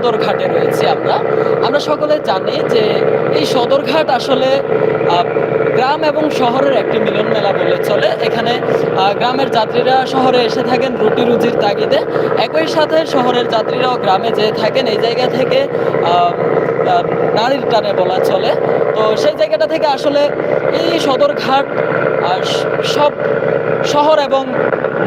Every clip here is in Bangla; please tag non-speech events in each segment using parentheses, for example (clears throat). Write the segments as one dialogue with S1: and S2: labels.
S1: ঢাকার সদর ঘাটে রয়েছি আমরা। আমরা সকলে জানি যে এই সদরঘাট আসলে গ্রাম এবং শহরের একটি মিলন মেলা বলে চলে। এখানে গ্রামের যাত্রীরা শহরে এসে থাকেন রুটি রুজির তাগিদে। একই সাথে শহরের যাত্রীরাও গ্রামে যেয়ে থাকেন। এই জায়গা থেকে নারীর টানে বলা চলে। তো সেই জায়গাটা থেকে আসলে এই সদরঘাট সব শহর এবং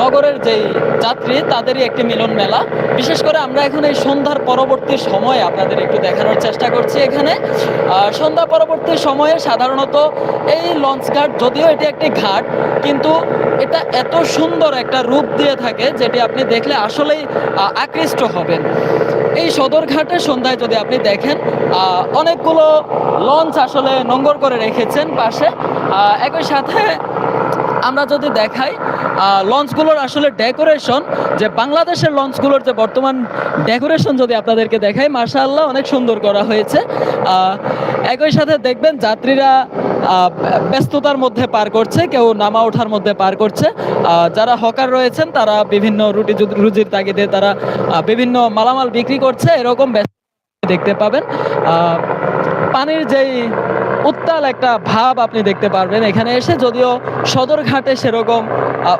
S1: নগরের যেই যাত্রী, তাদেরই একটি মিলন মেলা। বিশেষ করে আমরা এখন এই সন্ধ্যার পরবর্তী সময়ে আপনাদের একটু দেখানোর চেষ্টা করছি এখানে। সন্ধ্যা পরবর্তী সময়ে সাধারণত এই লঞ্চ ঘাট, যদিও এটি একটি ঘাট, কিন্তু এটা এত সুন্দর একটা রূপ দিয়ে থাকে যেটি আপনি দেখলে আসলেই আকৃষ্ট হবেন। এই সদরঘাটের সন্ধ্যায় যদি আপনি দেখেন অনেকগুলো লঞ্চ আসলে নোঙ্গর করে রেখেছেন পাশে। একই সাথে আমরা যদি দেখাই লঞ্চগুলোর আসলে ডেকোরেশন, যে বাংলাদেশের লঞ্চগুলোর যে বর্তমান ডেকোরেশন যদি আপনাদেরকে দেখাই মার্শাল্লাহ অনেক সুন্দর করা হয়েছে। একই সাথে দেখবেন যাত্রীরা ব্যস্ততার মধ্যে পার করছে, কেউ নামা ওঠার মধ্যে পার করছে। যারা হকার রয়েছেন, তারা বিভিন্ন রুটি রুজির তাগিদে তারা বিভিন্ন মালামাল বিক্রি করছে, এরকম ব্যস্ত দেখতে পাবেন। পানির যেই উত্তাল একটা ভাব আপনি দেখতে পারবেন এখানে এসে, যদিও সদরঘাটে সেরকম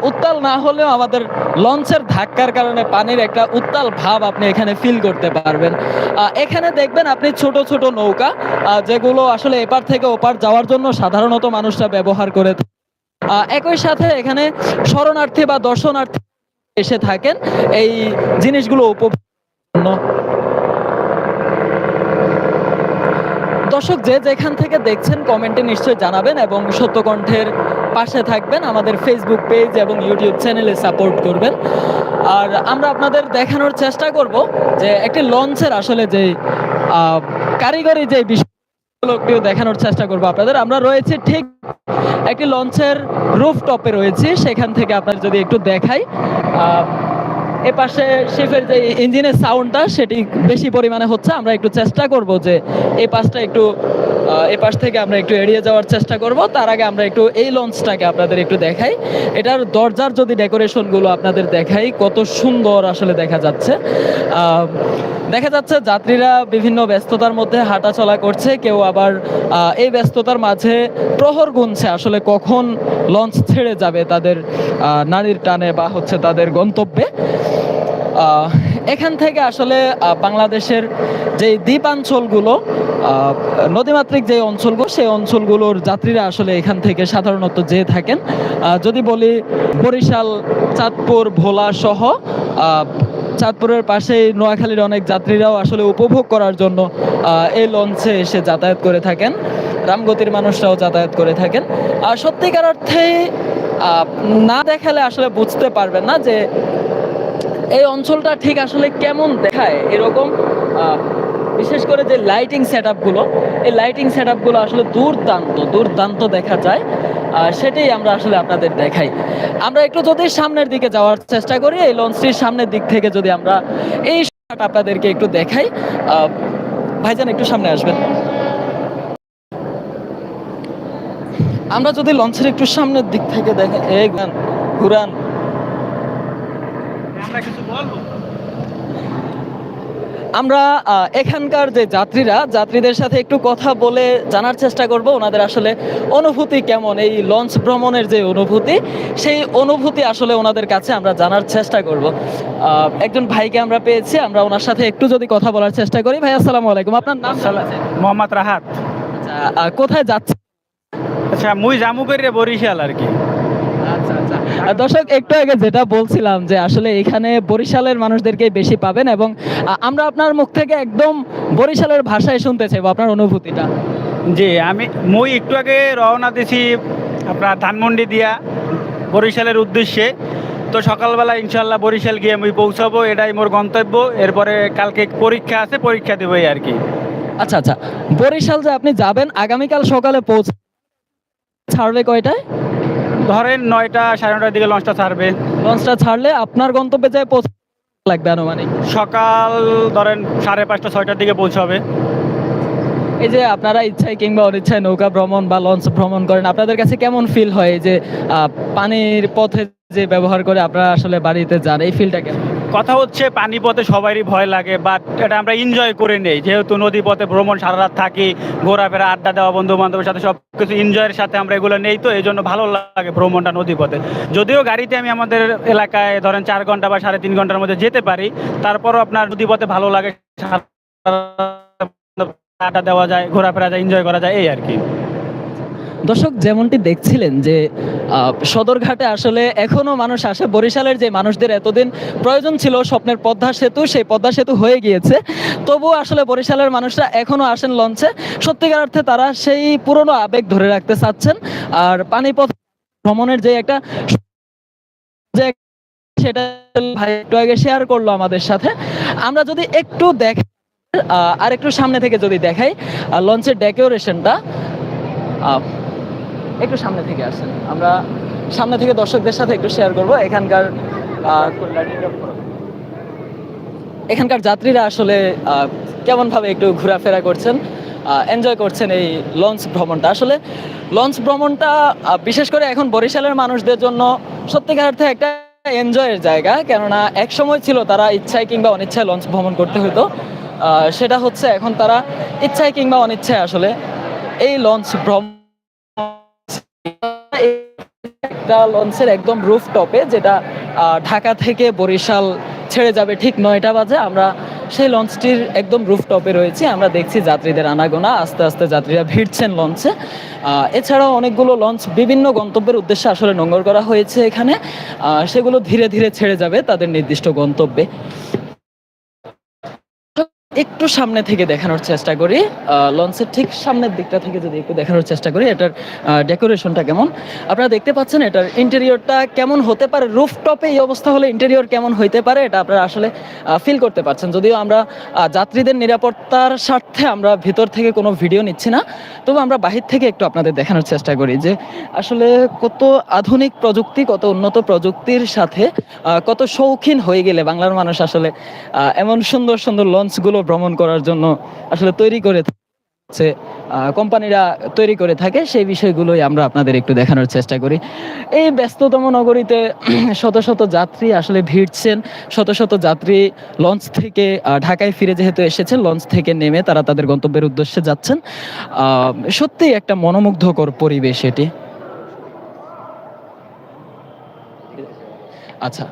S1: উত্তাল না হলেও আমাদের লঞ্চের ধাক্কার কারণে পানির একটা উত্তাল ভাব আপনি এখানে ফিল করতে পারবেন। এখানে দেখবেন আপনি ছোট ছোট নৌকা যেগুলো আসলে এপার থেকে ওপার যাওয়ার জন্য সাধারণত মানুষরা ব্যবহার করে একই সাথে এখানে শরণার্থী বা দর্শনার্থী এসে থাকেন, এই জিনিসগুলো উপভোগ জন্য দর্শক যে যেখান থেকে দেখছেন কমেন্টে নিশ্চয়ই জানাবেন এবং সত্যকণ্ঠের পাশে থাকবেন। আমাদের ফেসবুক পেজ এবং ইউটিউব চ্যানেলে সাপোর্ট করবেন। আর আমরা আপনাদের দেখানোর চেষ্টা করব যে একটি লঞ্চের আসলে যে কারিগরি যে বিষয়গুলো দেখানোর চেষ্টা করব আপনাদের। আমরা রয়েছি ঠিক একটি লঞ্চের রুফ টপে রয়েছি। সেখান থেকে আপনার যদি একটু দেখাই আহ, এ পাশে শিফের যে ইঞ্জিনের সাউন্ডটা সেটি বেশি পরিমাণে হচ্ছে। আমরা একটু চেষ্টা করব যে এই পাশটা একটু এ পাশ থেকে আমরা একটু এড়িয়ে যাওয়ার চেষ্টা করব। তার আগে আমরা একটু এই লঞ্চটাকে আপনাদের একটু দেখাই। এটার দরজার যদি ডেকোরেশনগুলো আপনাদের দেখাই, কত সুন্দর আসলে দেখা যাচ্ছে। দেখা যাচ্ছে যাত্রীরা বিভিন্ন ব্যস্ততার মধ্যে হাঁটা চলা করছে, কেউ আবার এই ব্যস্ততার মাঝে প্রহর গুনছে। আসলে কখন লঞ্চ ছেড়ে যাবে তাদের নারীর টানে বা হচ্ছে তাদের গন্তব্যে। এখান থেকে আসলে বাংলাদেশের যে দ্বীপাঞ্চলগুলো আহ, নদীমাতৃক যে অঞ্চলগুলো সেই অঞ্চলগুলোর যাত্রীরা আসলে এখান থেকে সাধারণত যেয়ে থাকেন। যদি বলি বরিশাল চাঁদপুর ভোলা সহ চাঁদপুরের পাশে নোয়াখালীর অনেক যাত্রীরাও আসলে উপভোগ করার জন্য এই লঞ্চে এসে যাতায়াত করে থাকেন। রামগতির মানুষরাও যাতায়াত করে থাকেন। আর সত্যিকার অর্থেই আহ, না দেখালে আসলে বুঝতে পারবেন না যে এই অঞ্চলটা ঠিক আসলে কেমন দেখায়? এরকম বিশেষ করে যে লাইটিং সেট আপগুলো এই লাইটিং সেট আপগুলো আসলে দুর্দান্ত দুর্দান্ত দেখা যায়। সেটাই আমরা আসলে আপনাদের দেখাই। আমরা একটু যদি সামনের দিকে যাওয়ার চেষ্টা করি, এই লঞ্চটির সামনের দিক থেকে যদি আমরা এই আপনাদেরকে একটু দেখাই ভাইজান একটু সামনে আসবেন। আমরা যদি লঞ্চের একটু সামনের দিক থেকে দেখেন এই ঘুরান। আমরা এখানকার যে যাত্রীরা যাত্রীদের সাথে একটু কথা বলে জানার চেষ্টা করব ওনাদের আসলে অনুভূতি কেমন এই লঞ্চ ভ্রমণের যে অনুভূতি সেই অনুভূতি আসলে ওনাদের কাছে আমরা জানার চেষ্টা করব। আহ, একজন ভাইকে আমরা পেয়েছি আমরা ওনার সাথে একটু যদি কথা বলার চেষ্টা করি। ভাই আসসালামু আলাইকুম। আপনার নাম?
S2: মোহাম্মদ রাহাত।
S1: আচ্ছা, আহ, কোথায় যাচ্ছে
S2: আচ্ছা মুই জামু করে বরিশাল আর কি।
S1: দর্শক একটু আগে যেটা বলছিলাম যে আসলে এখানে বরিশালের মানুষদেরকে বেশি পাবেন এবং আমরা আপনার মুখ থেকে একদম বরিশালের ভাষায় শুনতে চাইব আপনার অনুভূতিটা।
S2: জি আমি মুই একটু আগে রওনা দিছি আপনার ধানমন্ডি দিয়া বরিশালের উদ্দেশ্যে। তো সকালবেলা ইনশাল্লাহ বরিশাল গিয়ে আমি পৌঁছাবো এটাই মোর গন্তব্য। এরপরে কালকে পরীক্ষা আছে পরীক্ষা দেবো আর কি।
S1: আচ্ছা আচ্ছা। বরিশাল যে আপনি যাবেন আগামীকাল সকালে পৌঁছ ছাড়বে কয়টায়?
S2: ধরেন নয়টা সাড়ে নটার দিকে লঞ্চটা ছাড়বে।
S1: লঞ্চটা ছাড়লে আপনার গন্তব্যে যায় পৌঁছ লাগবে আনুমানিক।
S2: সকাল ধরেন সাড়ে পাঁচটা ছয়টার দিকে পৌঁছাবে।
S1: এই যে আপনারা ইচ্ছায় কিংবা অনিচ্ছায় নৌকা ভ্রমণ বা লঞ্চ ভ্রমণ করেন আপনাদের কাছে কেমন ফিল হয়? যে পানির পথে যে ব্যবহার করে আপনারা আসলে বাড়িতে যান এই ফিলটা কেমন?
S2: কথা হচ্ছে পানিপথে সবারই ভয় লাগে বাট এটা আমরা এনজয় করে নেই। যেহেতু নদী পথে ভ্রমণ সারা রাত থাকি, ঘোরাফেরা, আড্ডা দেওয়া বন্ধু বান্ধবের সাথে সব কিছু এনজয়ের সাথে আমরা এগুলো নেই, তো এই জন্য ভালো লাগে ভ্রমণটা নদী পথে যদিও গাড়িতে আমি আমাদের এলাকায় ধরেন চার ঘণ্টা বা সাড়ে তিন ঘণ্টার মধ্যে যেতে পারি, তারপরও আপনার নদী পথে ভালো লাগে আড্ডা দেওয়া যায়, ঘোরাফেরা যায় এনজয় করা যায়, এই আর কি।
S1: দর্শক, যেমনটি দেখছিলেন যে সদরঘাটে আসলে এখনও মানুষ আসে। বরিশালের যে মানুষদের এতদিন প্রয়োজন ছিল স্বপ্নের পদ্মা সেতু, সেই পদ্মা সেতু হয়ে গিয়েছে। তবুও আসলে বরিশালের মানুষরা এখনও আসেন লঞ্চে। সত্যিকার অর্থে তারা সেই পুরনো আবেগ ধরে রাখতে চাচ্ছেন। আর পানিপথ ভ্রমণের যে একটা যে সেটা ভাই একটু আগে শেয়ার করল আমাদের সাথে। আমরা যদি একটু দেখ আর একটু সামনে থেকে যদি দেখাই লঞ্চের ডেকোরেশনটা একটু সামনে থেকে আসেন। আমরা সামনে থেকে দর্শকদের সাথে একটু শেয়ার করব। এখানকার এখানকার যাত্রীরা আসলে কেমনভাবে একটু ঘোরাফেরা করছেন এনজয় করছেন এই লঞ্চ ভ্রমণটা? আসলে লঞ্চ ভ্রমণটা বিশেষ করে এখন বরিশালের মানুষদের জন্য সত্যিকার অর্থে একটা এনজয়ের জায়গা। কেননা এক সময় ছিল তারা ইচ্ছায় কিংবা অনিচ্ছায় লঞ্চ ভ্রমণ করতে হতো। সেটা হচ্ছে এখন তারা ইচ্ছায় কিংবা অনিচ্ছায় আসলে এই লঞ্চ ভ্রমণ একটা লঞ্চের একদম রুফ টপে যেটা ঢাকা থেকে বরিশাল ছেড়ে যাবে, ঠিক নয়টা বাজে। আমরা সেই লঞ্চটির একদম রুফ টপে রয়েছি। আমরা দেখছি যাত্রীদের আনাগোনা। আস্তে আস্তে যাত্রীরা ভিড়ছেন লঞ্চে। এছাড়াও অনেকগুলো লঞ্চ বিভিন্ন গন্তব্যের উদ্দেশ্যে আসলে নোংর করা হয়েছে এখানে। সেগুলো ধীরে ধীরে ছেড়ে যাবে তাদের নির্দিষ্ট গন্তব্যে। একটু সামনে থেকে দেখানোর চেষ্টা করি। লঞ্চের ঠিক সামনের দিকটা থেকে যদি একটু দেখানোর চেষ্টা করি, এটার ডেকোরেশনটা কেমন? আপনারা দেখতে পাচ্ছেন এটার ইন্টেরিয়রটা কেমন হতে পারে? রুফটপে এই অবস্থা হলে ইন্টেরিয়র কেমন হইতে পারে? এটা আপনারা আসলে ফিল করতে পারছেন। যদিও আমরা যাত্রীদের নিরাপত্তার স্বার্থে আমরা ভিতর থেকে কোনো ভিডিও নিচ্ছি না, তবু আমরা বাহির থেকে একটু আপনাদের দেখানোর চেষ্টা করি যে আসলে কত আধুনিক প্রযুক্তি, কত উন্নত প্রযুক্তির সাথে কত শৌখিন হয়ে গেলে বাংলার মানুষ আসলে এমন সুন্দর সুন্দর লঞ্চগুলো ভ্রমণ করার জন্য আসলে তৈরি করে হচ্ছে কোম্পানিরা তৈরি করে থাকে সেই বিষয়গুলোই আমরা আপনাদের একটু দেখানোর চেষ্টা করি। এই ব্যস্ততম নগরীতে (clears throat) শত শত যাত্রী আসলে ভিড়ছেন শত শত যাত্রী লঞ্চ থেকে ঢাকায় ফিরে যেহেতু এসেছেন লঞ্চ থেকে নেমে তারা তাদের গন্তব্যের উদ্দেশ্যে যাচ্ছেন। আহ, সত্যিই একটা মনোমুগ্ধকর পরিবেশ এটি। আচ্ছা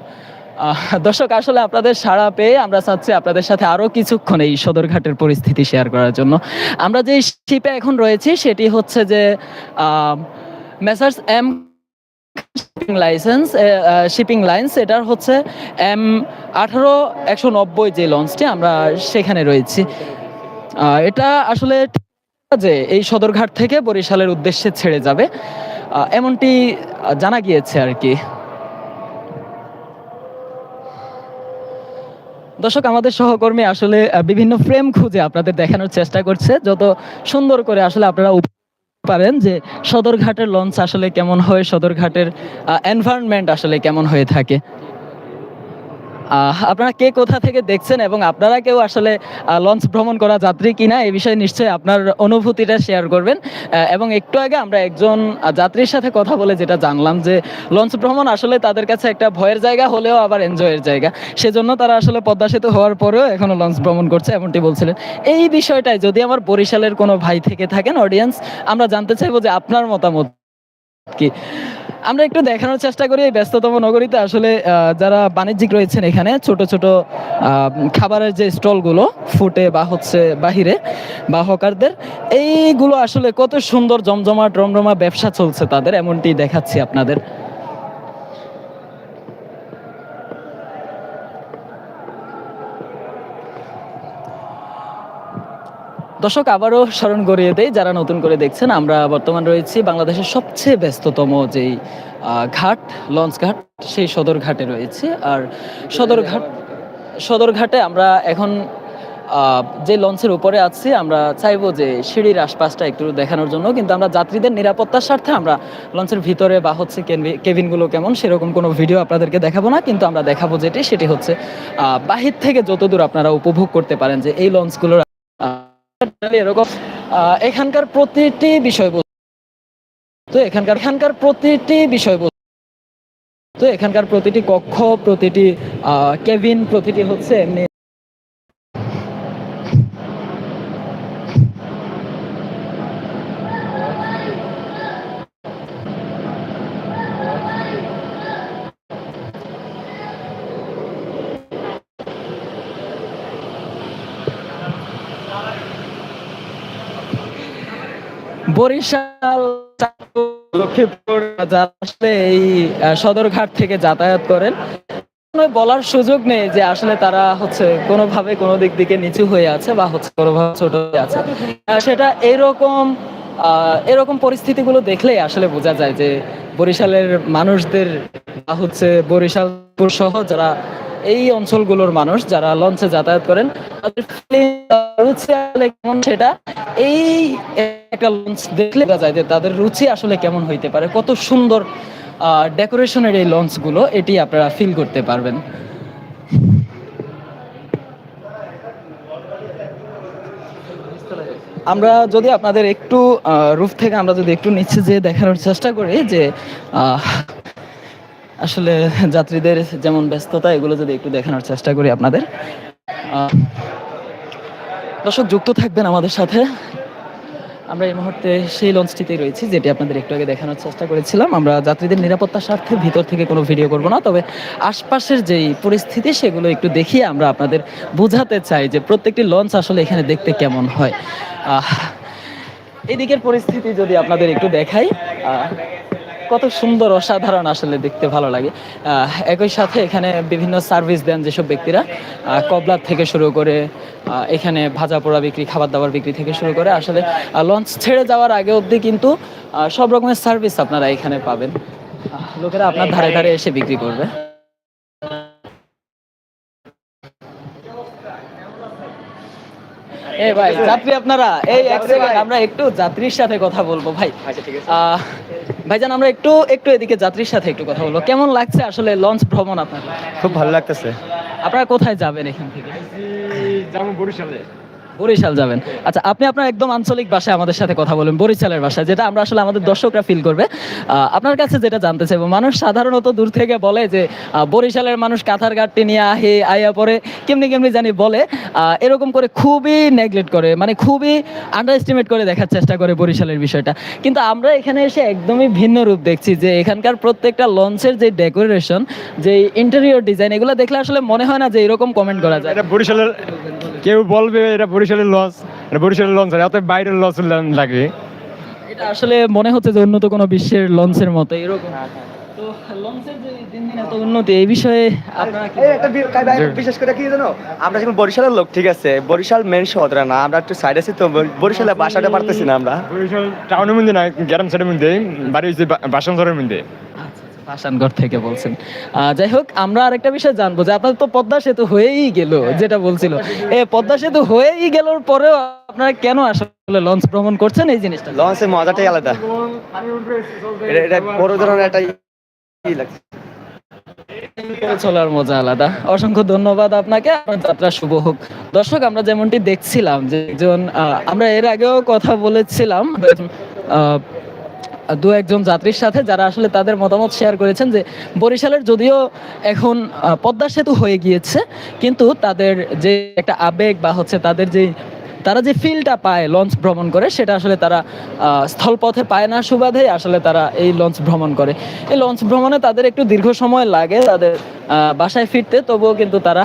S1: দর্শক, আসলে আপনাদের সাড়া পেয়ে আমরা চাচ্ছি আপনাদের সাথে আরও কিছুক্ষণ এই সদরঘাটের পরিস্থিতি শেয়ার করার জন্য। আমরা যে শিপে এখন রয়েছি, সেটি হচ্ছে যে messrs M shipping license shipping lines এটার হচ্ছে এম আঠারো একশো নব্বই যে লঞ্চটি আমরা সেখানে রয়েছি। এটা আসলে যে এই সদরঘাট থেকে বরিশালের উদ্দেশ্যে ছেড়ে যাবে। এমনটি জানা গিয়েছে আর কি। দর্শক, আমাদের সহকর্মী আসলে বিভিন্ন ফ্রেম খুঁজে আপনাদের দেখানোর চেষ্টা করছে। যত সুন্দর করে আসলে আপনারা পারেন যে সদরঘাটের লঞ্চ আসলে কেমন হয়, সদরঘাটের এনভায়রনমেন্ট আসলে কেমন হয়ে থাকে। আপনারা কে কোথা থেকে দেখছেন এবং আপনারা কেউ আসলে লঞ্চ ভ্রমণ করা যাত্রী কিনা, এই বিষয়ে নিশ্চয়ই আপনার অনুভূতিটা শেয়ার করবেন। এবং একটু আগে আমরা একজন যাত্রীর সাথে কথা বলে যেটা জানলাম যে, লঞ্চ ভ্রমণ আসলে তাদের কাছে একটা ভয়ের জায়গা হলেও আবার এনজয়ের জায়গা। সেজন্য তারা আসলে পদ্মা সেতু হওয়ার পরেও এখনও লঞ্চ ভ্রমণ করছে, এমনটি বলছিলেন। এই বিষয়টাই যদি আমার বরিশালের কোনো ভাই থেকে থাকেন অডিয়েন্স আমরা জানতে চাইব যে আপনার মতামত কি? আমরা একটু দেখানোর চেষ্টা করি এই ব্যস্ততম নগরীতে। আসলে যারা বাণিজ্যিক রয়েছেন এখানে, ছোট ছোট খাবারের যে স্টলগুলো, ফুটে বা হচ্ছে বাহিরে বা হকারদের, এইগুলো আসলে কত সুন্দর জমজমাট, রমরমা ব্যবসা চলছে তাদের, এমনটি দেখাচ্ছি আপনাদের। দর্শক, আবারও স্মরণ করিয়ে দেয় যারা নতুন করে দেখছেন, আমরা বর্তমান রয়েছি বাংলাদেশের সবচেয়ে ব্যস্ততম যেই ঘাট, লঞ্চ ঘাট, সেই সদর ঘাটে রয়েছে। আর সদরঘাট সদরঘাটে আমরা এখন যে লঞ্চের উপরে আছি, আমরা চাইব যে সিঁড়ির আশপাশটা একটু দেখানোর জন্য, কিন্তু আমরা যাত্রীদের নিরাপত্তার স্বার্থে আমরা লঞ্চের ভিতরে বা হচ্ছে কেবিনগুলো কেমন, সেরকম কোনো ভিডিও আপনাদেরকে দেখাবো না, কিন্তু আমরা দেখাবো যেটি, সেটি হচ্ছে বাহির থেকে যতদূর আপনারা উপভোগ করতে পারেন যে এই লঞ্চগুলোর এরকম এখানকার প্রতিটি বিষয়বস্তু, তো এখানকার এখানকার প্রতিটি বিষয়বস্তু, তো এখানকার প্রতিটি কক্ষ, প্রতিটি কেবিন, প্রতিটি হচ্ছে এমনি বরিশাল লক্ষ্মীপুর আসলে এই সদরঘাট থেকে যাতায়াত করেন। বলার সুযোগ নেই যে আসলে তারা হচ্ছে কোনোভাবে কোনো দিক দিকে নিচু হয়ে আছে বা হচ্ছে কোনোভাবে ছোট হয়ে আছে। সেটা এরকম এরকম পরিস্থিতিগুলো দেখলেই আসলে বোঝা যায় যে বরিশালের মানুষদের বা হচ্ছে বরিশাল সহ যারা এই অঞ্চলগুলোর মানুষ যারা লঞ্চে যাতায়াত করেন, তাদের রুচি আসলে কেমন সেটা? এই একটা লঞ্চ দেখলে বোঝা যায় যে তাদের রুচি আসলে কেমন হইতে পারে। কত সুন্দর ডেকোরেশনের এই লঞ্চগুলো, এটি আপনারা ফিল করতে পারবেন। আমরা যদি আপনাদের একটু রুফ থেকে আমরা যদি একটু নিচে যে দেখানোর চেষ্টা করি যে আসলে যাত্রীদের যেমন ব্যস্ততা, এগুলো যদি একটু দেখানোর চেষ্টা করি আপনাদের। দর্শক, যুক্ত থাকবেন আমাদের সাথে। আমরা এই মুহূর্তে সেই লঞ্চটিতে রয়েছি, যেটি আপনাদের একটু আগে দেখানোর চেষ্টা করেছিলাম। আমরা যাত্রীদের নিরাপত্তার স্বার্থে ভিতর থেকে কোনো ভিডিও করব না, তবে আশপাশের যেই পরিস্থিতি, সেগুলো একটু দেখিয়ে আমরা আপনাদের বোঝাতে চাই যে প্রত্যেকটি লঞ্চ আসলে এখানে দেখতে কেমন হয়। এদিকের পরিস্থিতি যদি আপনাদের একটু দেখাই কত সুন্দর, অসাধারণ আসলে দেখতে ভালো লাগে। একই সাথে এখানে বিভিন্ন সার্ভিস দেন যেসব ব্যক্তিরা। কবলার থেকে শুরু করে এখানে ভাজা পোড়া বিক্রি, খাবার দাবার বিক্রি থেকে শুরু করে আসলে লঞ্চ ছেড়ে যাওয়ার আগে অবধি কিন্তু সব রকমের সার্ভিস আপনারা এখানে পাবেন। লোকেরা আপনার ধারে ধারে এসে বিক্রি করবে। এ ভাই যাত্রী আপনারা এই এক সেকেন্ড আমরা একটু যাত্রীর সাথে কথা বলব ভাই। আহ, ভাইজান আমরা একটু একটু এদিকে যাত্রীর সাথে একটু কথা বলব। কেমন লাগছে আসলে লঞ্চ ভ্রমণ আপনার?
S3: খুব ভালো লাগতেছে।
S1: আপনারা কোথায় যাবেন এখান থেকে?
S3: যাব বরিশালে।
S1: বরিশাল যাবেন। আচ্ছা আপনি আপনার একদম আঞ্চলিক ভাষায় আমাদের সাথে কথা বলেন, বরিশালের ভাষা যেটা আমরা আসলে আমাদের দর্শকরা ফিল করবে। আপনার কাছে যেটা জানতে চাইব, মানুষ সাধারণত দূর থেকে বলে যে বরিশালের মানুষ কাঁথার গাঁটটি নিয়ে আহে আইয়া পরে, কেমনি কেমনি জানি বলে এরকম করে খুবই নেগলেক্ট করে মানে খুবই আন্ডার এস্টিমেট করে দেখার চেষ্টা করে বরিশালের বিষয়টা। কিন্তু আমরা এখানে এসে একদমই ভিন্ন রূপ দেখছি যে, এখানকার প্রত্যেকটা লঞ্চের যে ডেকোরেশন যে ইন্টেরিয়র ডিজাইন এগুলো দেখলে আসলে মনে হয় না যে এরকম কমেন্ট করা যায়।
S3: বরিশালের, কেউ বলবে এটা বরিশালের লস এটা বরিশালের লঞ্চ আর এত বাইরের লস লাগে
S1: এটা আসলে মনে হচ্ছে যে উন্নত কোনো বিশ্বের লঞ্চের মতো এরকম। তো লঞ্চের যে দিন দিন এত উন্নতি এই বিষয়ে আপনারা কি
S4: এই একটা বি- কাই ভাই, বিশেষ করে কি জানো? আমরা যখন বরিশালের লোক ঠিক আছে বরিশাল মেন শহর না আমরা একটু সাইড আছি তো বরিশালে বাসাটা পারতেছি না আমরা।
S3: বরিশাল টাউনের মধ্যে না গ্রাম সাইডের মধ্যে বাড়ি হচ্ছে বাসনসরের মধ্যে।
S1: ভাসানগড় থেকে বলছেন। যাই হোক আমরা আরেকটা বিষয় জানব যে আপনার তো পদ্মা সেতু হয়েই গেল যেটা বলছিল। এ পদ্মা সেতু হয়েই গেল পরেও আপনারা কেন আসলে লঞ্চ ভ্রমণ করছেন এই জিনিসটা?
S4: লঞ্চের মজাটাই আলাদা। এটা বড় ধরনের একটা
S1: চলার মজা আলাদা। অসংখ্য ধন্যবাদ আপনাকে। আপনার যাত্রা শুভ হোক। দর্শক আমরা যেমনটি দেখছিলাম যে একজন আমরা এর আগেও কথা বলেছিলাম আহ, দু একজন যাত্রীর সাথে যারা আসলে তাদের মতামত শেয়ার করেছেন যে বরিশালের যদিও এখন পদ্মা সেতু হয়ে গিয়েছে, কিন্তু তাদের যে একটা আবেগ বা হচ্ছে তাদের যে, তারা যে ফিলটা পায় লঞ্চ ভ্রমণ করে, সেটা আসলে তারা স্থলপথে পায় না সুবাদে আসলে তারা এই লঞ্চ ভ্রমণ করে। এই লঞ্চ ভ্রমণে তাদের একটু দীর্ঘ সময় লাগে, তাদের বাসায় ফিরতে, তবুও কিন্তু তারা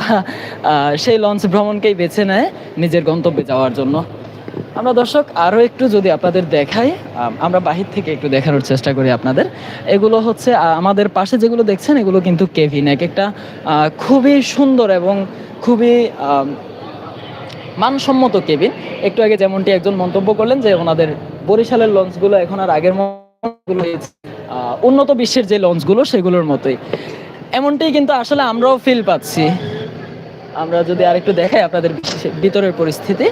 S1: সেই লঞ্চ ভ্রমণকেই বেছে নেয় নিজের গন্তব্যে যাওয়ার জন্য। আমরা দর্শক আরও একটু যদি আপনাদের দেখাই আমরা বাহির থেকে একটু দেখানোর চেষ্টা করি আপনাদের। এগুলো হচ্ছে আমাদের পাশে যেগুলো দেখছেন, এগুলো কিন্তু কেভিন এক। একটা খুবই সুন্দর এবং খুবই মানসম্মত কেবিন একটু আগে যেমনটি একজন মন্তব্য করলেন যে, ওনাদের বরিশালের লঞ্চগুলো এখন আর আগের মতগুলো উন্নত বিশ্বের যে লঞ্চগুলো, সেগুলোর মতোই। এমনটাই কিন্তু আসলে আমরাও ফিল পাচ্ছি। আমরা যদি আরেকটু দেখাই আপনাদের ভিতরের পরিস্থিতি।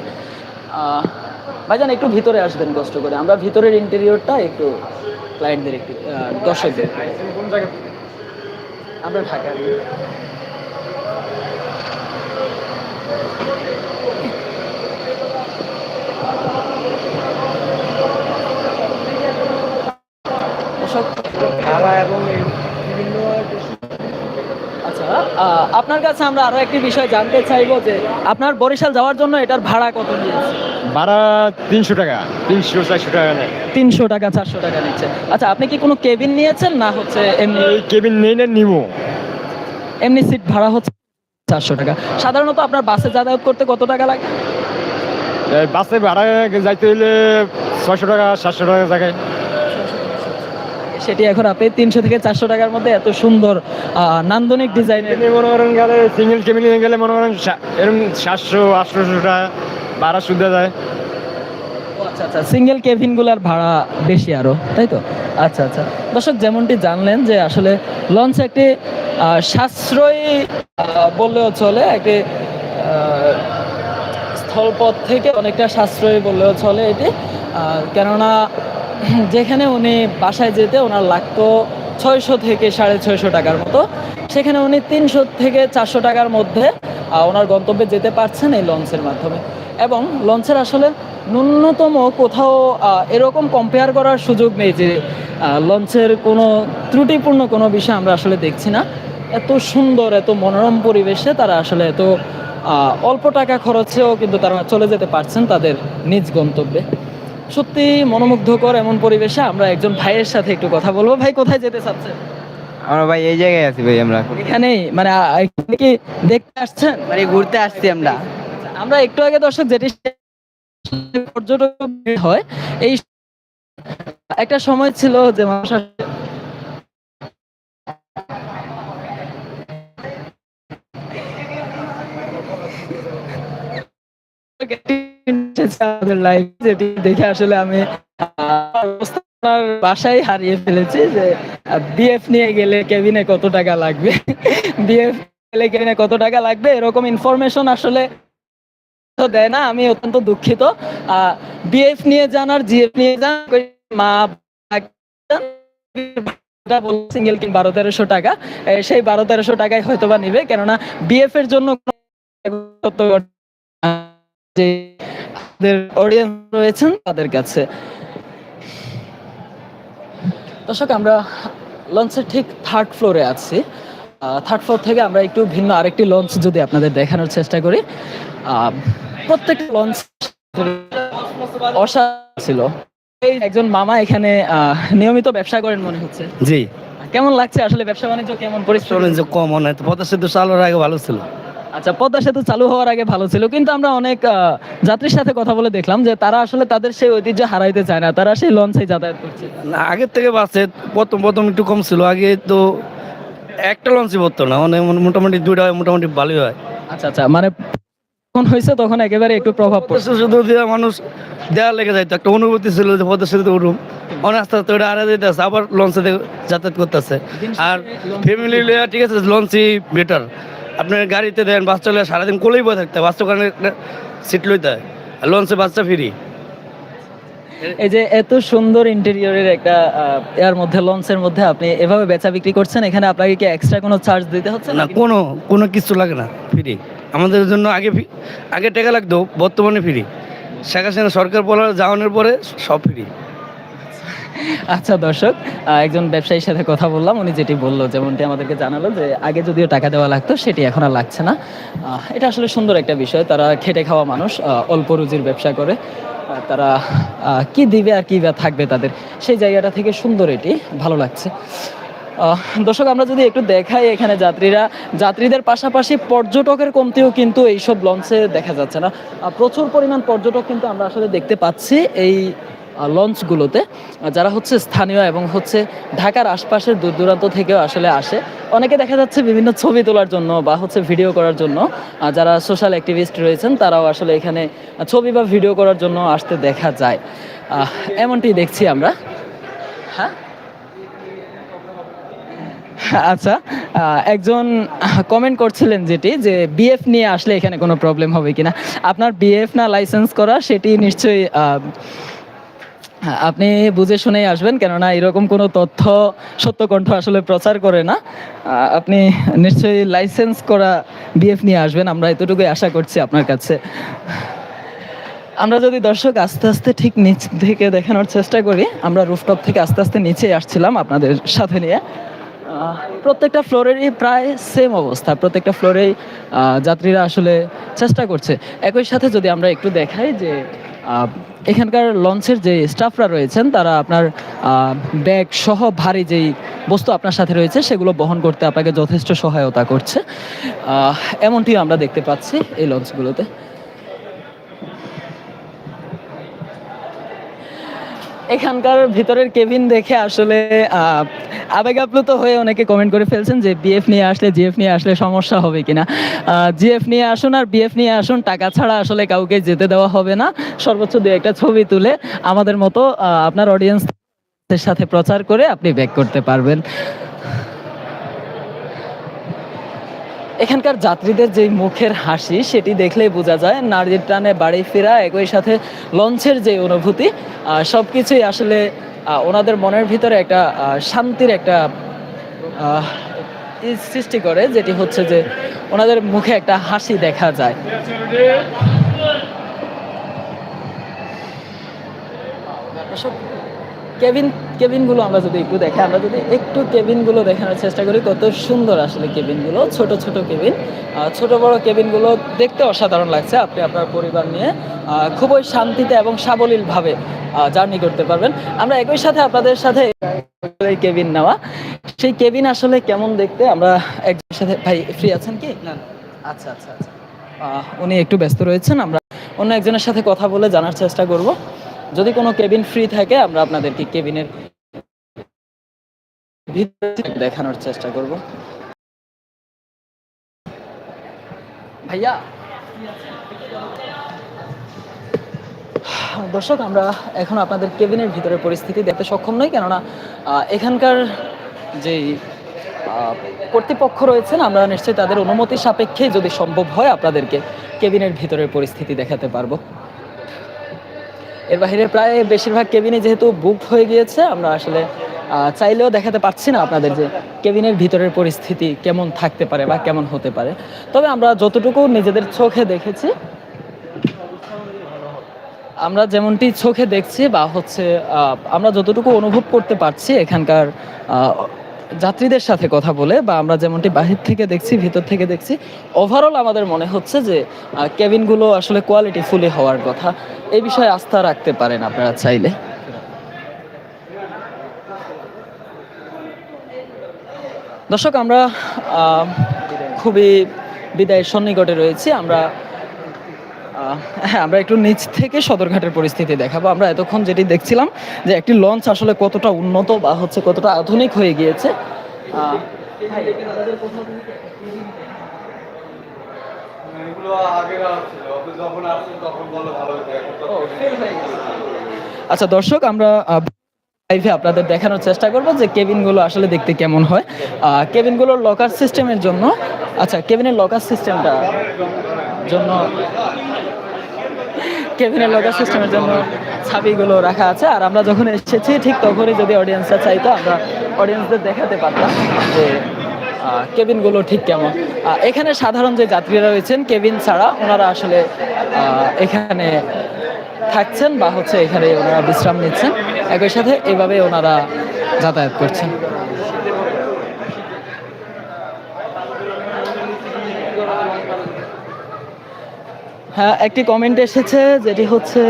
S1: ভাইজান, একটু ভিতরে আসবেন কষ্ট করে। আমরা ভিতরের ইন্টেরিয়রটা একটু ক্লায়েন্টদের একটু দর্শকদের আমরা ঢাকা।
S4: এবং
S1: আচ্ছা আপনার কাছে আমরা আরও একটি বিষয় জানতে চাইব যে আপনার বরিশাল যাওয়ার জন্য এটার ভাড়া কত নিয়েছে?
S3: ভাড়া তিনশো টাকা তিনশো চারশো টাকা নেয়।
S1: তিনশো টাকা চারশো টাকা নিচ্ছে। আচ্ছা আপনি কি কোনো কেবিন নিয়েছেন না হচ্ছে এমনি?
S3: কেবিন নেই না নিবো।
S1: এমনি সিট ভাড়া হচ্ছে চারশো টাকা। সাধারণত আপনার বাসে যাতায়াত করতে কত টাকা লাগে?
S3: বাসে ভাড়া যাইতে হইলে ছয়শো টাকা সাতশো টাকা জায়গায়।
S1: সেটি এখন আপনি তিনশো থেকে চারশো টাকার মধ্যে এত সুন্দর নান্দনিক
S3: ডিজাইন মনে করেন গেলে সিঙ্গেল কেবিনে গেলে মনে করেন এরকম সাতশো আটশোশো টাকা ভাড়া সুবিধা যায়।
S1: আচ্ছা আচ্ছা সিঙ্গেল কেভিনগুলোর ভাড়া বেশি আরও তাই তো? আচ্ছা আচ্ছা। দর্শক যেমনটি জানলেন যে আসলে লঞ্চ একটি সাশ্রয়ী বললেও চলে একটি স্থলপথ থেকে অনেকটা সাশ্রয়ী বললেও চলে এটি। কেননা (laughs) যেখানে উনি বাসায় যেতে ওনার লাগতো ছয়শো থেকে সাড়ে ছয়শো টাকার মতো। সেখানে উনি তিনশো থেকে চারশো টাকার মধ্যে ওনার গন্তব্যে যেতে পারছেন এই লঞ্চের মাধ্যমে। এবং লঞ্চের আসলে ন্যূনতম কোথাও এরকম কম্পেয়ার করার সুযোগ নেই যে লঞ্চের কোনো ত্রুটিপূর্ণ কোনো বিষয় আমরা আসলে দেখছি না। এত সুন্দর, এত মনোরম পরিবেশে তারা আসলে এত অল্প টাকা খরচেও কিন্তু তারা চলে যেতে পারছেন তাদের নিজ গন্তব্যে। সত্যি মনোমুগ্ধকর এমন পরিবেশে আমরা একজন ভাইয়ের সাথে একটু কথা বলব। ভাই কোথায় যেতে চাচ্ছেন?
S5: আমরা ভাই এই জায়গায় আছি ভাই আমরা।
S1: এখানেই? মানে এখানে কি দেখতে আসছেন?
S5: মানে ঘুরতে আসছি আমরা।
S1: আমরা একটু আগে দর্শক যেটি পর্যটক হয় এই একটা সময় ছিল যে মানুষ আসলে- আমাদের যেটি দেখে আসলে আমি বাসায় হারিয়ে ফেলেছি যে বিএফ নিয়ে গেলে কেবিনে কত টাকা লাগবে? (laughs) বিএফ গেলে কেবিনে কত টাকা লাগবে? এরকম ইনফরমেশন আসলে দেয় না, আমি অত্যন্ত দুঃখিত। বিএফ নিয়ে যান আর জিএফ নিয়ে যান মা সিঙ্গেল কিন বারো তেরোশো টাকা সেই বারো তেরোশো টাকায় হয়তো বা নিবে। কেননা বিএফ এর জন্য যে অডিয়েন্স রয়েছেন তাদের কাছে। দর্শক আমরা লঞ্চের ঠিক থার্ড ফ্লোরে আছি। থার্ড ফ্লোর থেকে আমরা একটু ভিন্ন আরেকটি লঞ্চ যদি আপনাদের দেখানোর চেষ্টা করি। প্রত্যেকটা লঞ্চ ছিল। এই একজন মামা এখানে আহ, নিয়মিত ব্যবসা করেন মনে হচ্ছে।
S6: জি।
S1: কেমন লাগছে আসলে ব্যবসা বাণিজ্য কেমন পরিস্থিতি?
S6: যে কম মনে হয় পদ্মা সেতু চালুর আগে ভালো ছিল।
S1: আচ্ছা পদ্মা সেতু চালু হওয়ার আগে ভালো ছিল কিন্তু আমরা অনেক যাত্রীর সাথে কথা বলে দেখলাম যে তারা আসলে তাদের সেই ঐতিহ্য হারাইতে চায় না তারা সেই লঞ্চে যাতায়াত করছে।
S6: না আগের থেকে বাসে প্রথম প্রথম একটু কম ছিল আগে তো একটা লঞ্চই পড়তো না মানে মোটামুটি দুইটা হয় মোটামুটি ভালোই হয়।
S1: আচ্ছা আচ্ছা মানে যখন হয়েছে তখন একেবারে একটু প্রভাব পড়ছে
S6: শুধু দিয়ে মানুষ দেওয়া লেগে যাইতো একটা অনুভূতি ছিল যে পদ্মা সেতুতে উঠুম। অনেক আস্তে আস্তে ওটা আড়া দিতে আবার লঞ্চে যাতায়াত করতেছে। আর ফ্যামিলি ঠিক আছে লঞ্চই বেটার আপনার গাড়িতে দেন বাস চলে সারাদিন কোলেই বয়ে থাকতে বাস ওখানে সিট লইতে হয়। আর লঞ্চে বাচ্চা ফ্রি
S1: এই যে এত সুন্দর ইন্টেরিয়রের একটা এর মধ্যে লঞ্চের মধ্যে আপনি এভাবে বেচা বিক্রি করছেন এখানে আপনাকে কি এক্সট্রা কোনো চার্জ দিতে হচ্ছে
S6: না কোনো কোনো কিছু লাগে না ফ্রি আমাদের জন্য আগে আগে টাকা লাগতো বর্তমানে ফ্রি শেখ হাসিনা সরকার বলার যাওয়ানোর পরে সব ফ্রি
S1: আচ্ছা দর্শক একজন ব্যবসায়ীর সাথে কথা বললাম। উনি যেটি বলল, যেমনটি আমাদেরকে জানালো যে আগে যদিও টাকা দেওয়া লাগতো, সেটি এখন আর লাগছে না। এটা আসলে সুন্দর একটা বিষয়। তারা খেটে খাওয়া মানুষ অল্প রুজির ব্যবসা করে। তারা কি দিবে আর কি থাকবে তাদের, সেই জায়গাটা থেকে সুন্দর এটি। ভালো লাগছে। দর্শক, আমরা যদি একটু দেখাই এখানে যাত্রীরা। যাত্রীদের পাশাপাশি পর্যটকের কমতিও কিন্তু এইসব লঞ্চে দেখা যাচ্ছে না। প্রচুর পরিমাণ পর্যটক কিন্তু আমরা আসলে দেখতে পাচ্ছি। এই লঞ্চগুলোতে যারা হচ্ছে স্থানীয় এবং হচ্ছে ঢাকার আশপাশের দূর দূরান্ত থেকেও আসলে আসে। অনেকে দেখা যাচ্ছে বিভিন্ন ছবি তোলার জন্য বা হচ্ছে ভিডিও করার জন্য যারা সোশ্যাল অ্যাক্টিভিস্ট রয়েছেন, তারাও আসলে এখানে ছবি বা ভিডিও করার জন্য আসতে দেখা যায়। এমনটি দেখছি আমরা। হ্যাঁ? আচ্ছা একজন কমেন্ট করছিলেন যেটি, যে বিএফ নিয়ে আসলে এখানে কোনো প্রবলেম হবে কিনা। আপনার বিএফ না লাইসেন্স করা, সেটি নিশ্চয়ই আপনি বুঝে শুনেই আসবেন, কেননা এরকম কোনো তথ্য সত্যকণ্ঠ আসলে প্রচার করে না। আপনি নিশ্চয়ই লাইসেন্স করা বিএফ নিয়ে আসবেন, আমরা এতটুকুই আশা করছি আপনার কাছে। আমরা যদি দর্শক আস্তে আস্তে ঠিক নিচ থেকে দেখানোর চেষ্টা করি, আমরা রুফটপ থেকে আস্তে আস্তে নিচে আসছিলাম আপনাদের সাথে নিয়ে। প্রত্যেকটা ফ্লোরেরই প্রায় সেম অবস্থা, প্রত্যেকটা ফ্লোরেই যাত্রীরা আসলে চেষ্টা করছে। একই সাথে যদি আমরা একটু দেখাই যে এখানকার লঞ্চের যে স্টাফরা রয়েছেন, তারা আপনার ব্যাগ সহ ভারী যেই বস্তু আপনার সাথে রয়েছে, সেগুলো বহন করতে আপনাকে যথেষ্ট সহায়তা করছে। এমনটি আমরা দেখতে পাচ্ছি এই লঞ্চগুলোতে। এখানকার ভিতরের কেবিন দেখে আসলে আবেগ আপ্লুত হয়ে অনেকে কমেন্ট করে ফেলছেন যে বিএফ নিয়ে আসলে জিএফ নিয়ে আসলে সমস্যা হবে কিনা। জিএফ নিয়ে আসুন আর বিএফ নিয়ে আসুন, টাকা ছাড়া আসলে কাউকে যেতে দেওয়া হবে না। সর্বোচ্চ দু একটা ছবি তুলে আমাদের মতো আপনার অডিয়েন্সের সাথে প্রচার করে আপনি ব্যাক করতে পারবেন। এখানকার যাত্রীদের যে মুখের হাসি সেটি দেখলেই বোঝা যায়। নারীর টানে বাড়ি ফেরা একই সাথে লঞ্চের যে অনুভূতি সব কিছুই আসলে ওনাদের মনের ভিতরে একটা শান্তির একটা সৃষ্টি করে যেটি হচ্ছে যে ওনাদের মুখে একটা হাসি দেখা যায়। দর্শক, কেবিন কেবিনগুলো আমরা যদি একটু দেখি আমরা যদি একটু কেবিনগুলো দেখানোর চেষ্টা করি কত সুন্দর আসলে কেবিনগুলো ছোট ছোট কেবিন। ছোট বড় কেবিনগুলো দেখতে অসাধারণ লাগছে। আপনি আপনার পরিবার নিয়ে খুবই শান্তিতে এবং সাবলীলভাবে জার্নি করতে পারবেন। আমরা একই সাথে আপনাদের সাথে কেবিন নেওয়া। সেই কেবিন আসলে কেমন দেখতে? আমরা একজনের সাথে ভাই ফ্রি আছেন কি? না আচ্ছা আচ্ছা আচ্ছা। উনি একটু ব্যস্ত রয়েছেন। আমরা অন্য একজনের সাথে কথা বলে জানার চেষ্টা করব। যদি কোনো কেবিন ফ্রি থাকে, আমরা আপনাদেরকে কেবিনের দেখানোর চেষ্টা করব। ভাইয়া, দর্শক, আমরা এখন আপনাদের কেবিনের ভিতরে পরিস্থিতি দেখতে সক্ষম নই, কেননা এখানকার যেই কর্তৃপক্ষ রয়েছেন, আমরা নিশ্চয়ই তাদের অনুমতি সাপেক্ষে যদি সম্ভব হয়, আপনাদেরকে কেবিনের ভিতরের পরিস্থিতি দেখাতে পারব। এর বাইরে প্রায় বেশিরভাগ কেবিনে যেহেতু বুক হয়ে গিয়েছে, আমরা আসলে চাইলেও দেখাতে পারছি না আপনাদের যে কেবিনের ভিতরের পরিস্থিতি কেমন থাকতে পারে বা কেমন হতে পারে। তবে আমরা যতটুকু নিজেদের চোখে দেখেছি, আমরা যেমনটি চোখে দেখছি বা হচ্ছে আমরা যতটুকু অনুভব করতে পারছি এখানকার যাত্রীদের সাথে কথা বলে বা আমরা যেমনটি বাহির থেকে দেখছি, ভিতর থেকে দেখছি ওভারঅল আমাদের মনে হচ্ছে যে কেবিনগুলো আসলে কোয়ালিটি ফুলি হওয়ার কথা। এই বিষয়ে আস্থা রাখতে পারেন আপনারা চাইলে। দর্শক, আমরা খুবই বিদায়ের সন্নিকটে রয়েছি। আমরা আমরা একটু নিচ থেকে সদরঘাটের পরিস্থিতি দেখাবো। আমরা এতক্ষণ যেটি দেখছিলাম যে একটি লঞ্চ আসলে কতটা উন্নত বা হচ্ছে কতটা আধুনিক হয়ে গিয়েছে। আচ্ছা দর্শক, আমরা লাইভে আপনাদের দেখানোর চেষ্টা করব যে কেবিনগুলো আসলে দেখতে কেমন হয়। কেবিনগুলোর লকার সিস্টেমের জন্য আচ্ছা কেবিনের লকার সিস্টেমটা জন্য কেবিনের লকার সিস্টেমের জন্য ছাবিগুলো রাখা আছে। আর আমরা যখন এসেছি, ঠিক তখনই যদি অডিয়েন্সরা চাইতো, আমরা অডিয়েন্সদের দেখাতে পারতাম যে কেবিনগুলো ঠিক কেমন। এখানে সাধারণ যে যাত্রীরা রয়েছেন কেবিন ছাড়া ওনারা আসলে এখানে থাকছেন বা হচ্ছে এখানে ওনারা বিশ্রাম নিচ্ছেন। একই সাথে এভাবে ওনারা যাতায়াত করছেন। হ্যাঁ একটি কমেন্ট এসেছে যেটি হচ্ছে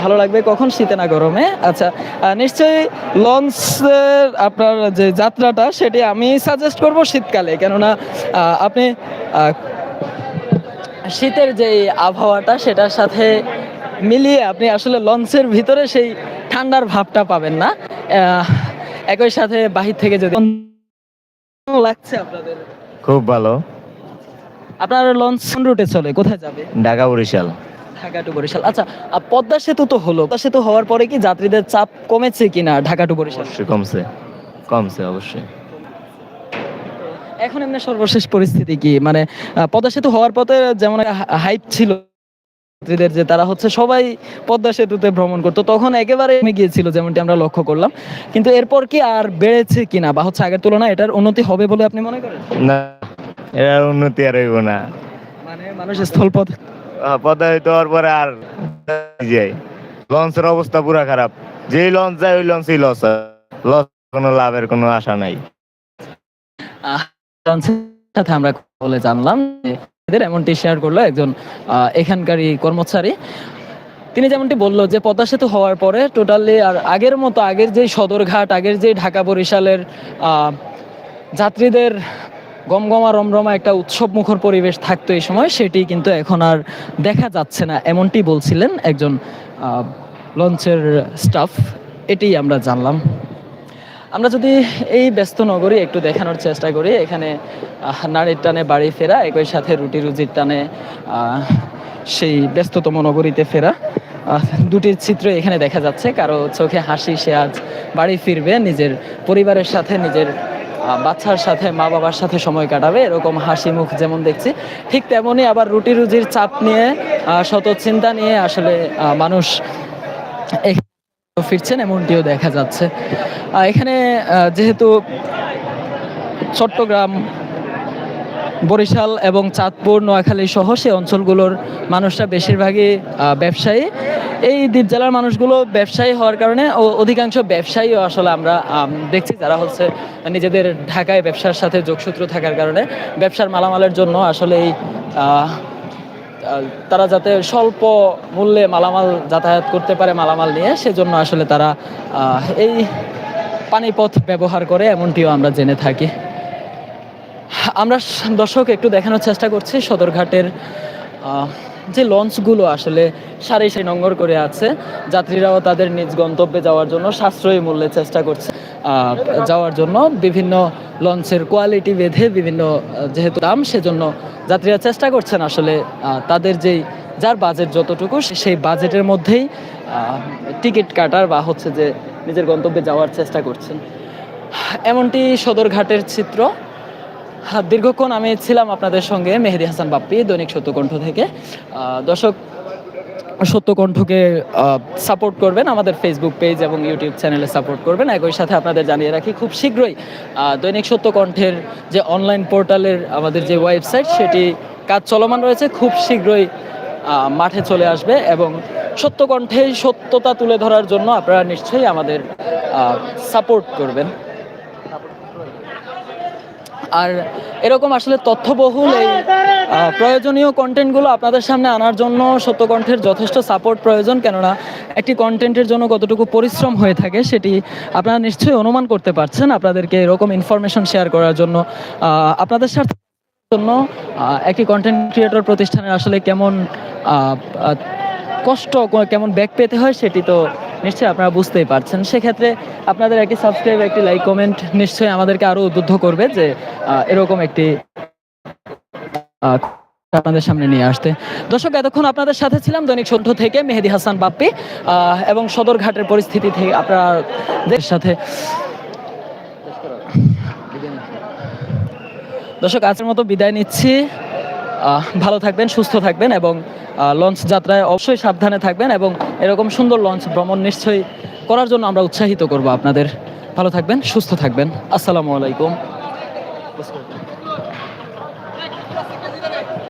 S1: ভালো লাগবে কখন? শীতে না গরমে? আচ্ছা নিশ্চয়ই লঞ্চের আপনার যে যাত্রাটা, সেটি আমি সাজেস্ট করব শীতকালে। কেননা আপনি শীতের যে আবহাওয়াটা, সেটার সাথে মিলিয়ে আপনি আসলে লঞ্চের ভিতরে সেই ঠান্ডার ভাবটা পাবেন না। একই সাথে বাহির থেকে যদি লাগছে আপনাদের?
S5: খুব ভালো।
S1: আপনার লঞ্চ কোন রুটে চলে? কোথায় যাবে?
S5: ঢাকা বরিশাল।
S1: ঢাকা টু বরিশাল। আচ্ছা পদ্মা সেতু তো হলো। পদ্মা সেতু হওয়ার পরে কি যাত্রীদের চাপ কমেছে কিনা ঢাকা টু বরিশাল?
S5: অবশ্যই কমছে। কমছে অবশ্যই।
S1: এখন এমনি সর্বশেষ পরিস্থিতি কি? মানে পদ্মা সেতু হওয়ার পথে যেমন হাইপ ছিল যাত্রীদের যে তারা হচ্ছে সবাই পদ্মা সেতুতে ভ্রমণ করতো তখন একেবারে কমে গিয়েছিল যেমনটি আমরা লক্ষ্য করলাম। কিন্তু এরপর কি আর বেড়েছে কিনা? বা হচ্ছে আগের তুলনায় এটার উন্নতি হবে বলে আপনি মনে করেন?
S5: না এর উন্নতি আর হইব না।
S1: মানে মানুষ স্থলপথ
S5: প্রতারিত হওয়ার পরে আর যায় লঞ্চের অবস্থা পুরা খারাপ। যেই লঞ্চ যায় ওই লঞ্চই লস লস কোনো লাভের কোনো আশা নাই।
S1: লঞ্চের সাথে আমরা বলে জানলাম যে এদের এমনটি শেয়ার করল একজন এখানকারই কর্মচারী। তিনি যেমনটি বলল যে পদ্মা সেতু হওয়ার পরে টোটালি আর আগের মতো আগের যেই সদরঘাট আগের যেই ঢাকা বরিশালের আহ, যাত্রীদের গমগমা রমরমা একটা উৎসব মুখর পরিবেশ থাকতো এই সময় সেটি কিন্তু এখন আর দেখা যাচ্ছে না এমনটি বলছিলেন একজন লঞ্চের স্টাফ এটি আমরা জানলাম। আমরা যদি এই ব্যস্ত নগরী একটু দেখানোর চেষ্টা করি এখানে নারীর টানে বাড়ি ফেরা একই সাথে রুটি রুজির টানে সেই ব্যস্ততম নগরীতে ফেরা। আহ, দুটি চিত্র এখানে দেখা যাচ্ছে কারও চোখে হাসি সে আজ বাড়ি ফিরবে নিজের পরিবারের সাথে নিজের বাচ্চার সাথে, মা বাবার সাথে সময় কাটাবে, এরকম হাসি মুখ যেমন দেখছি, ঠিক তেমনই আবার রুটি রুজির চাপ নিয়ে শত চিন্তা নিয়ে আসলে মানুষ ফিরছেন এমনটিও দেখা যাচ্ছে। এখানে যেহেতু চট্টগ্রাম বরিশাল এবং চাঁদপুর, নোয়াখালী সহ সেই অঞ্চলগুলোর মানুষরা বেশিরভাগই ব্যবসায়ী। এই দ্বীপ জেলার মানুষগুলো ব্যবসায়ী হওয়ার কারণে অধিকাংশ ব্যবসায়ীও আসলে আমরা দেখছি যারা হচ্ছে নিজেদের ঢাকায় ব্যবসার সাথে যোগসূত্র থাকার কারণে ব্যবসার মালামালের জন্য আসলে এই তারা যাতে স্বল্প মূল্যে মালামাল যাতায়াত করতে পারে মালামাল নিয়ে, সেজন্য আসলে তারা এই পানিপথ ব্যবহার করে এমনটিও আমরা জেনে থাকি। আমরা দর্শক একটু দেখানোর চেষ্টা করছি সদরঘাটের যে লঞ্চগুলো আসলে সারি সারি নঙ্গর করে আছে, যাত্রীরাও তাদের নিজ গন্তব্যে যাওয়ার জন্য সাশ্রয়ী মূল্যে চেষ্টা করছে যাওয়ার জন্য। বিভিন্ন লঞ্চের কোয়ালিটি বেঁধে বিভিন্ন যেহেতু দাম, সেজন্য যাত্রীরা চেষ্টা করছেন আসলে তাদের যেই, যার বাজেট যতটুকু সেই বাজেটের মধ্যেই টিকিট কাটার বা হচ্ছে যে নিজের গন্তব্যে যাওয়ার চেষ্টা করছেন। এমনটি সদরঘাটের চিত্র। দীর্ঘক্ষণ আমি ছিলাম আপনাদের সঙ্গে মেহেদি হাসান বাপ্পি, দৈনিক সত্যকণ্ঠ থেকে। দর্শক, সত্যকণ্ঠকে সাপোর্ট করবেন, আমাদের ফেসবুক পেজ এবং ইউটিউব চ্যানেলে সাপোর্ট করবেন। একই সাথে আপনাদের জানিয়ে রাখি, খুব শীঘ্রই দৈনিক সত্যকণ্ঠের যে অনলাইন পোর্টালের আমাদের যে ওয়েবসাইট সেটি কাজ চলমান রয়েছে। খুব শীঘ্রই মাঠে চলে আসবে এবং সত্যকণ্ঠে সত্যতা তুলে ধরার জন্য আপনারা নিশ্চয়ই আমাদের সাপোর্ট করবেন। আর এরকম আসলে তথ্যবহুল এই প্রয়োজনীয় কন্টেন্টগুলো আপনাদের সামনে আনার জন্য সত্যকণ্ঠের যথেষ্ট সাপোর্ট প্রয়োজন। কেননা একটি কন্টেন্টের জন্য কতটুকু পরিশ্রম হয়ে থাকে সেটি আপনারা নিশ্চয়ই অনুমান করতে পারছেন আপনাদেরকে এরকম ইনফরমেশন শেয়ার করার জন্য। আপনাদের সাথে জন্য একটি কন্টেন্ট ক্রিয়েটর প্রতিষ্ঠানের আসলে কেমন কষ্ট কেমন ব্যাক পেতে হয় সেটি তো নিশ্চয়ই আপনারা বুঝতেই পারছেন। সেক্ষেত্রে আপনাদের একটি সাবস্ক্রাইব একটি লাইক কমেন্ট নিশ্চয়ই আমাদেরকে আরও উদ্বুদ্ধ করবে যে এরকম একটি আপনাদের সামনে নিয়ে আসতে। দর্শক, এতক্ষণ আপনাদের সাথে ছিলাম দৈনিক সন্ধ্য থেকে মেহেদি হাসান বাপ্পি এবং সদরঘাটের পরিস্থিতি থেকে আপনাদের সাথে দর্শক, আজকের মতো বিদায় নিচ্ছি। ভালো থাকবেন, সুস্থ থাকবেন এবং লঞ্চ যাত্রায় অবশ্যই সাবধানে থাকবেন এবং এরকম সুন্দর লঞ্চ ভ্রমণ নিশ্চয়ই করার জন্য আমরা উৎসাহিত করব আপনাদের। ভালো থাকবেন, সুস্থ থাকবেন। আসসালামু আলাইকুম।